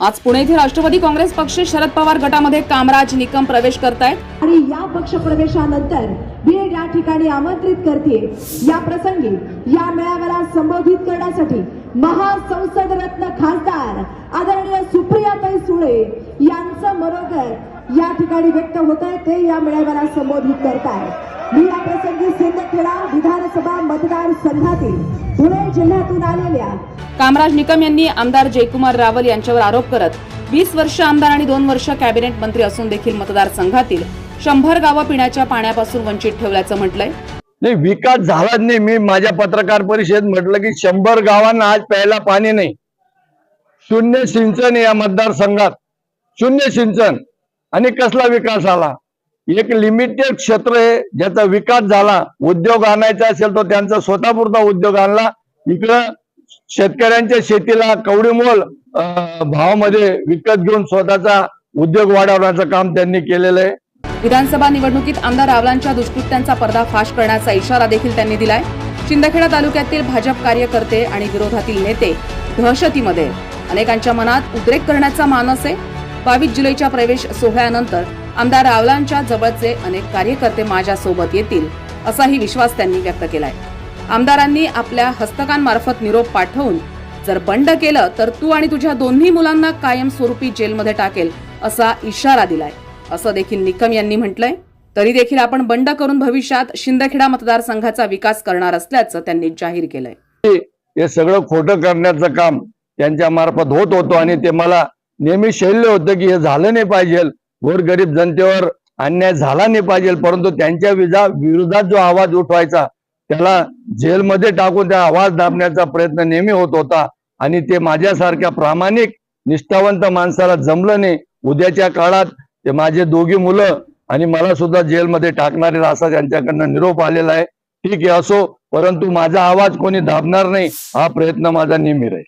आज पुणे येथे राष्ट्रवादी काँग्रेस पक्ष शरद पवार गटामध्ये कामराज निकम प्रवेश करतायत. आणि या पक्ष प्रवेशानंतर बीड या ठिकाणी आमंत्रित करते या प्रसंगी या मेळाव्याला संबोधित करण्यासाठी महासंसद रत्न खासदार आदरणीय सुप्रियाताई सुळे यांचं मनोगत या ठिकाणी व्यक्त होत आहे ते या मेळाव्याला संबोधित करताय मी या प्रसंगी सिंदखेडा विधानसभा मतदारसंघातील पुणे जिल्ह्यातून आलेल्या कामराज निकम यांनी आमदार जयकुमार रावल यांच्यावर आरोप करत वीस वर्ष आमदार आणि दोन वर्ष कॅबिनेट मंत्री असून देखील मतदारसंघातील शंभर गावं पिण्याच्या पाण्यापासून वंचित ठेवल्याचं म्हटलंय. नाही विकास झालाच नाही. मी माझ्या पत्रकार परिषदेत म्हटलं की शंभर गावांना आज प्यायला पाणी नाही. शून्य सिंचन या मतदारसंघात. शून्य सिंचन. आणि कसला विकास आला एक लिमिटेड क्षेत्र आहे ज्याचा विकास झाला उद्योग आणायचा असेल तर त्यांचा स्वतःपुरता उद्योग आणला. इकडं शेतकऱ्यांच्या शेतीला कवडीमोल भावामध्ये विकत घेऊन स्वतःचा उद्योग वाढवण्याचं काम त्यांनी केलेलं आहे. विधानसभा निवडणुकीत आमदार रावलांच्या दुष्कृत्यांचा पर्दाफाश करण्याचा इशारा देखील त्यांनी दिलाय. शिंदखेडा तालुक्यातील भाजप कार्यकर्ते आणि विरोधातील नेते दहशतीमध्ये. अनेकांच्या मनात उद्रेक करण्याचा मानस आहे. बावीस जुलैच्या प्रवेश सोहळ्यानंतर आमदार रावलांच्या जवळचे अनेक कार्यकर्ते माझ्या सोबत येतील असाही विश्वास त्यांनी व्यक्त केलाय. आमदारांनी आपल्या हस्तकांमार्फत निरोप पाठवून जर बंड केलं तर तू आणि तुझ्या दोन्ही मुलांना कायमस्वरूपी जेलमध्ये टाकेल असा इशारा दिलाय. असं देखील निकम यांनी म्हटलंय. तरी देखील आपण बंड करून भविष्यात शिंदखेडा मतदारसंघाचा विकास करणार असल्याचं त्यांनी जाहीर केलंय. हे सगळं खोटं करण्याचं काम त्यांच्या मार्फत होत होतं आणि ते मला नेहमी शैल्य होतं की हे झालं नाही पाहिजे. गोरगरीब जनतेवर अन्याय झाला नाही पाहिजे परंतु त्यांच्या विजा विरोधात जो आवाज उठवायचा त्याला जेलमध्ये टाकून त्या आवाज दाबण्याचा प्रयत्न नेहमी होत होता. आणि ते माझ्यासारख्या प्रामाणिक निष्ठावंत माणसाला जमलं नाही. उद्याच्या काळात ते माझे दोघी मुलं आणि मला सुद्धा जेलमध्ये टाकणारे असा त्यांच्याकडनं निरोप आलेला आहे. ठीक आहे असो परंतु माझा आवाज कोणी दाबणार नाही हा प्रयत्न माझा नेहमी राहील.